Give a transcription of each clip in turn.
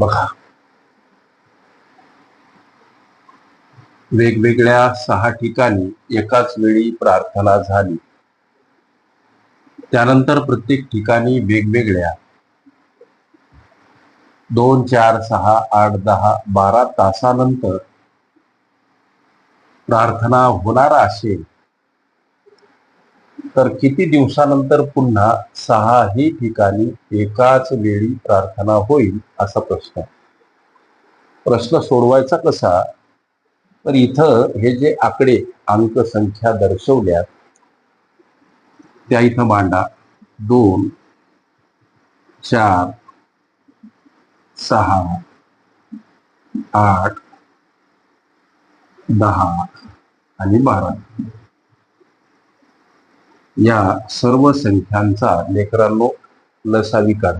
बघा. वेगवेगळ्या सहा ठिकाणी एकाच वेळी प्रार्थना झाली. त्यानंतर प्रत्येक ठिकाणी वेगवेगळ्या. दोन चार सहा आठ दहा बारा तासानंतर प्रार्थना होणार असेल. तर किती दिवसानंतर पुन्हा सहाही ठिकाणी एकाच वेळी प्रार्थना होईल असा प्रश्न प्रश्न सोडवायचा कसा? तर इथं हे जे आकडे अंक संख्या दर्शवल्यात त्या इथं मांडा. दोन चार सहा आठ दहा आणि बारा. या सर्व संख्यांचा लेकरांनो लसा विकार.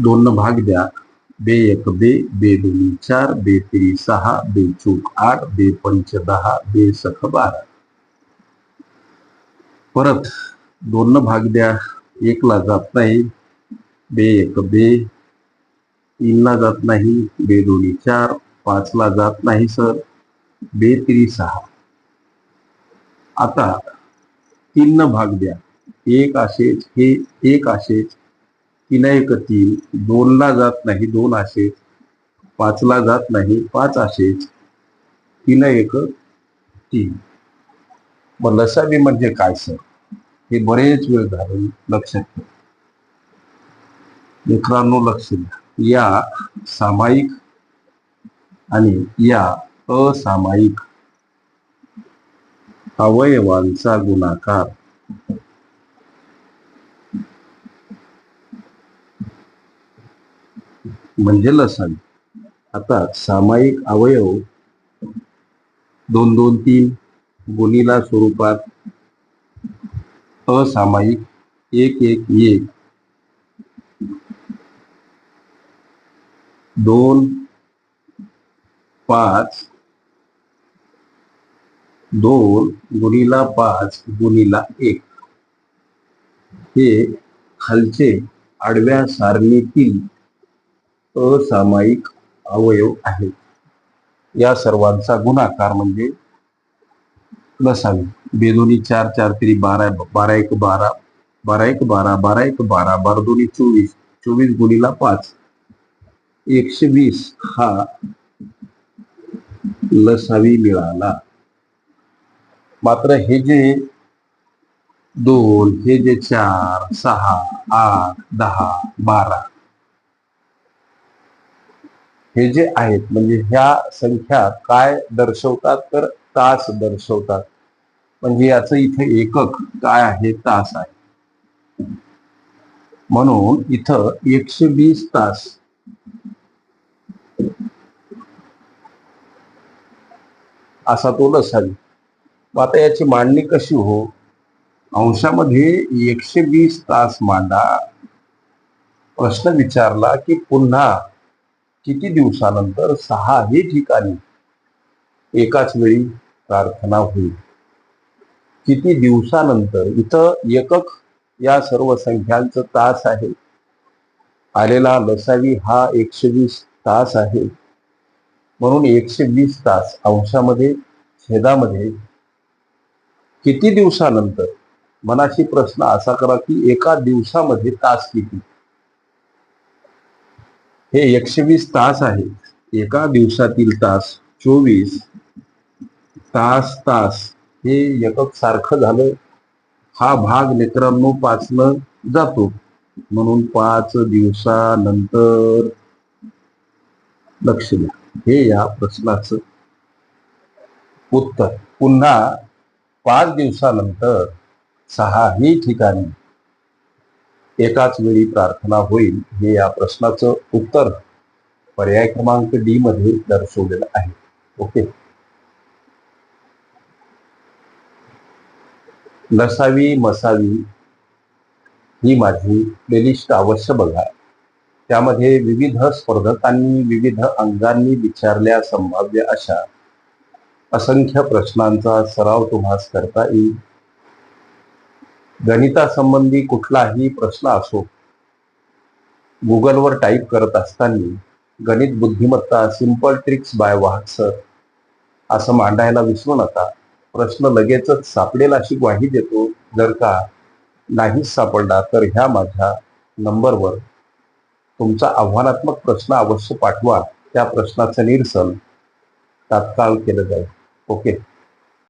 दोन भाग द्या. बे एक बे बे दोन्ही चार बे तिरी सहा बे चूक आठ बे पंच दहा बे सख बारा. परत दोन भाग द्या. एकला जात नाही. बे एक बे तीनला जात नाही. बे दोन्ही चार पाचला जात नाही सर. बे तिरी सहा. आता तीन भाग द्या. एक असेच हे एक असेच. तीन एक तीन. दोनला जात नाही दोन असेच. पाचला जात नाही पाच असेच. तीन एक तीन. मग लसावी म्हणजे काय सर? हे बरेच वेळ झाले लक्षात ठेवा. मित्रांनो लक्ष द्या. या सामायिक आणि या असामायिक अवयवांचा गुणाकार म्हणजे लसण आता सामायिक अवयव दोन दोन तीन गुणीला स्वरूपात असामायिक एक एक एक दोन पाच दोन गुणीला पाच गुणीला एक. हे खालचे आडव्या सारणीतील असामायिक अवयव आहेत. या सर्वांचा गुणाकार म्हणजे लसावी बेदोनी चार चार तरी बारा बारा एक बारा बारा एक बारा बारा एक बारा बारा दोन्ही चोवीस चोवीस गुणीला पाच. एकशे वीस हा लसावी मिळाला. मात्र हे जे दोन हे जे चार सहा आठ दहा बारा हे जे आहेत म्हणजे ह्या संख्या काय दर्शवतात तर तास दर्शवतात. म्हणजे याचं इथे एकक काय आहे? तास आहे. म्हणून इथं एकशे वीस तास. असा तो लसावी मग आता याची मांडणी कशी हो? अंशामध्ये एकशे वीस तास मांडा. प्रश्न विचारला की पुन्हा किती दिवसानंतर सहाही ठिकाणी? एकाच वेळी प्रार्थना होईल. किती दिवसानंतर? इथं एकक या सर्व संख्यांचं तास आहे. आलेला लसावी हा एकशे वीस तास आहे. म्हणून एकशे वीस तास अंशामध्ये छेदामध्ये किती दिवसानंतर? मनाशी प्रश्न असा करा की एका दिवसामध्ये तास किती? हे एकशे वीस तास आहेत. एका दिवसातील तास चोवीस. तास तास. हे एकक सारखं झालं. हा भाग लेकरांनो पाचनं जातो. म्हणून पाच दिवसानंतर लक्ष द्या. हे या प्रश्नाचं उत्तर. पुन्हा पाच दिवसानंतर सहाही ठिकाणी एकाच वेळी प्रार्थना होईल हे या प्रश्नाचं उत्तर पर्याय क्रमांक डी मध्ये दर्शवलेलं आहे. ओके. नसावी मसावी ही माझी प्लेलिस्ट अवश्य बघा. त्यामध्ये विविध स्पर्धकांनी विविध अंगांनी विचारल्या संभाव्य अशा असंख्य प्रश्नांचा सराव तुम्हास करता येईल. गणितासंबंधी कुठलाही प्रश्न असो गुगलवर टाईप करत असताना गणित बुद्धिमत्ता सिंपल ट्रिक्स बाय वाहक सर असं मांडायला विसरू नका. प्रश्न लगेचच सापडेल अशी ग्वाही देतो. जर का नाहीच सापडला तर ह्या माझ्या नंबरवर तुमचा आव्हानात्मक प्रश्न अवश्य पाठवा. त्या प्रश्नाचं निरसन तात्काळ केलं जाईल. ओके